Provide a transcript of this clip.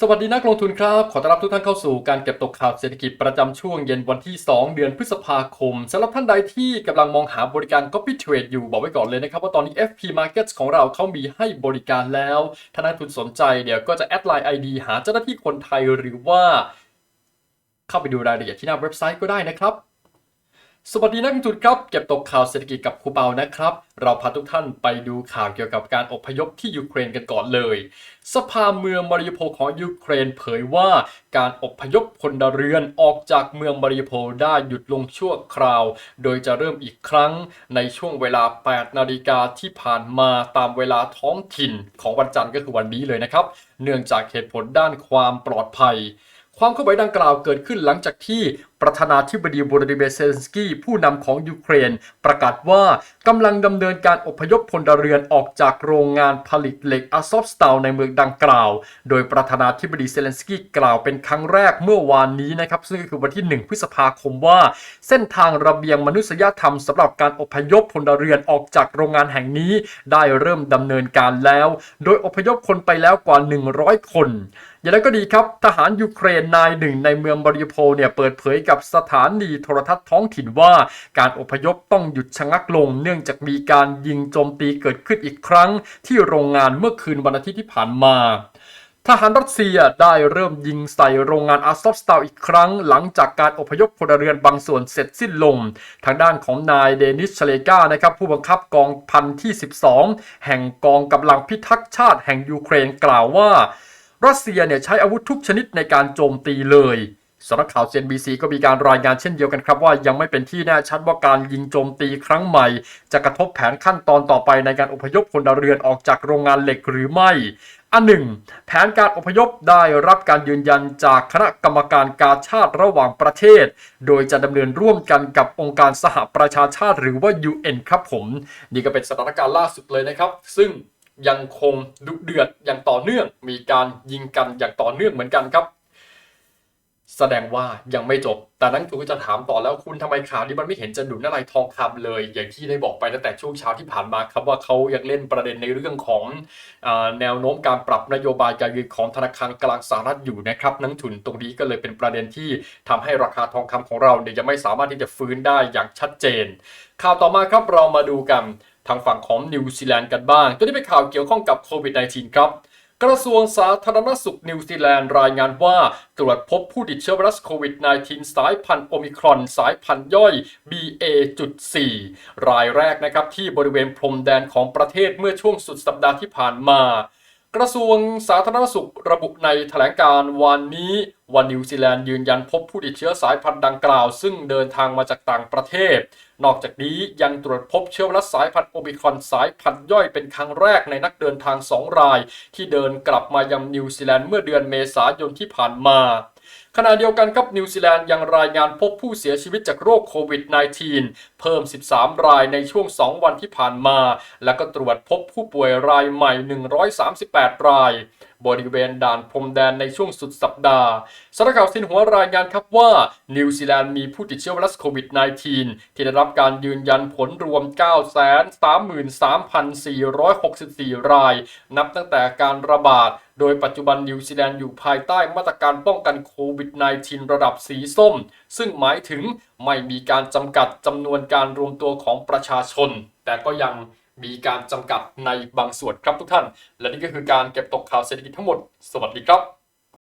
สวัสดีนักลงทุนครับ ขอต้อนรับทุกท่านเข้าสู่การเก็บตกข่าวเศรษฐกิจประจำช่วงเย็นวันที่ 2 เดือนพฤษภาคมสำหรับท่านใดที่กำลังมองหาบริการ Copy Trade อยู่บอกไว้ก่อนเลยนะครับ ว่าตอนนี้ FP Markets ของเราเขามีให้บริการแล้วถ้านักทุนสนใจเดี๋ยวก็จะแอดไลน์ ID หาเจ้าหน้าที่คนไทยหรือว่า เข้าไปดูรายละเอียดที่หน้าเว็บไซต์ก็ได้นะครับ สวัสดีนักลงทุนครับ เก็บตกข่าวเศรษฐกิจกับครูเปานะครับ เราพาทุกท่านไปดูข่าวเกี่ยวกับการอพยพที่ยูเครนกันก่อนเลย สภาเมืองมาริโพของยูเครนเผยว่า การอพยพพลเรือนออกจากเมืองมาริโพได้หยุดลงชั่วคราว โดยจะเริ่มอีกครั้งในช่วงเวลา 8 นาฬิกาที่ผ่านมาตามเวลาท้องถิ่นของวันจันทร์ก็คือวันนี้เลยนะครับ เนื่องจากเหตุผลด้านความปลอดภัยความเคลื่อนไหวดังกล่าวเกิดขึ้นหลังจากที่ประธานาธิบดีโวลาดิเมียร์เซเลนสกี้ผู้นำของยูเครน ประกาศว่ากำลังดำเนินการอพยพพลเรือนออกจากโรงงานผลิตเหล็กอาซอฟสตาลในเมืองดังกล่าว โดยประธานาธิบดีเซเลนสกี้กล่าวเป็นครั้งแรกเมื่อวานนี้นะครับ ซึ่งก็คือวันที่ 1 พฤษภาคมว่า เส้นทางระเบียงมนุษยธรรมสำหรับการอพยพพลเรือนออกจากโรงงานแห่งนี้ ได้เริ่มดำเนินการแล้ว โดยอพยพคนไปแล้วกว่า 100 คน อย่างไรก็ดีครับ ทหารยูเครนนายหนึ่งในเมืองมาริโพเนี่ยเปิดเผยกับสถานีโทรทัศน์ท้องถิ่นว่า การอพยพต้องหยุดชะงักลง เนื่องจากมีการยิงโจมตีเกิดขึ้นอีกครั้ง ที่โรงงานเมื่อคืนวันอาทิตย์ที่ผ่านมาทหารรัสเซียได้เริ่มยิงใส่โรงงานอาซอฟสตาลอีกครั้ง หลังจากการอพยพพลเรือนบางส่วนเสร็จสิ้นลง ทางด้านของนายเดนิสเชเลกานะครับผู้บังคับกองพันที่ 12 แห่งกองกำลังพิทักษ์ชาติแห่งยูเครนกล่าวว่า รัสเซียเนี่ยใช้อาวุธทุกชนิดในการโจมตีเลย สำนักข่าว CNBC ก็มีการรายงานเช่นเดียวกันครับว่ายังไม่เป็นที่แน่ชัดว่าการยิงโจมตีครั้งใหม่ จะกระทบแผนขั้นตอนต่อไปในการอพยพพลเรือนออกจากโรงงานเหล็กหรือไม่ อันหนึ่ง แผนการอพยพได้รับการยืนยันจากคณะกรรมการกาชาติระหว่างประเทศ โดยจะดำเนินร่วมกันกับองค์การสหประชาชาติหรือว่า UN ครับผม นี่ก็เป็นสถานการณ์ล่าสุดเลยนะครับ ซึ่งยังคงดุเดือดอย่างต่อเนื่อง มีการยิงกันอย่างต่อเนื่องเหมือนกันครับ แสดงว่ายังไม่จบ แต่นักลงทุนก็จะถามต่อแล้วคุณทำไมข่าวนี้มันไม่เห็นจะหนุนอะไรทองคำเลย อย่างที่ได้บอกไปตั้งแต่ช่วงเช้าที่ผ่านมาครับว่าเขายังเล่นประเด็นในเรื่องของอแนวโน้มการปรับนโยบายการเงินของธนาคารกลางสหรัฐอยู่นะครับนักทุนตรงนี้ก็เลยเป็นประเด็นที่ทำให้ราคาทองคำของเราเนี่ยยังไม่สามารถที่จะฟื้นได้อย่างชัดเจน ข่าวต่อมาครับเรามาดูกันทางฝั่งของนิวซีแลนด์กันบ้าง ตัวนี้เป็นข่าวเกี่ยวข้องกับโควิด -19 ครับ กระทรวงสาธารณสุขนิวซีแลนด์รายงานว่า ตรวจพบผู้ติดเชื้อไวรัสโควิด -19 สายพันธุ์โอมิครอน สายพันธุ์ย่อย BA.4 รายแรกนะครับที่บริเวณพรมแดนของประเทศเมื่อช่วงสุดสัปดาห์ที่ผ่านมา กระทรวงสาธารณสุขระบุในแถลงการวันนี้ ว่านิวซีแลนด์ยืนยันพบผู้ติดเชื้อสายพันธุ์ดังกล่าว ซึ่งเดินทางมาจากต่างประเทศ นอกจากนี้ยังตรวจพบเชื้อไวรัสสายพันธุ์โอมิครอนสายพันธุ์ย่อยเป็นครั้งแรกในนักเดินทาง2ราย ที่เดินกลับมายังนิวซีแลนด์เมื่อเดือนเมษายนที่ผ่านมา ขณะเดียวกันครับนิวซีแลนด์ยังรายงานพบผู้เสียชีวิตจากโรคโควิด -19 เพิ่ม 13 รายในช่วง 2 วันที่ผ่านมา แล้วก็ตรวจพบผู้ป่วยรายใหม่ 138 ราย บริเวณด่านพรมแดนในช่วงสุดสัปดาห์สำนักข่าวสินหัวรายงานครับว่านิวซีแลนด์มีผู้ติดเชื้อไวรัสโควิด -19 ที่ได้รับการยืนยันผลรวม 933,464 ราย นับตั้งแต่การระบาด โดยปัจจุบันนิวซีแลนด์อยู่ภายใต้มาตรการป้องกันโควิด -19 ระดับสีส้ม ซึ่งหมายถึงไม่มีการจำกัดจำนวนการรวมตัวของประชาชน แต่ก็ยังมีการจำกัดในบางส่วนครับทุกท่าน และนี่ก็คือการเก็บตกข่าวเศรษฐกิจทั้งหมด สวัสดีครับ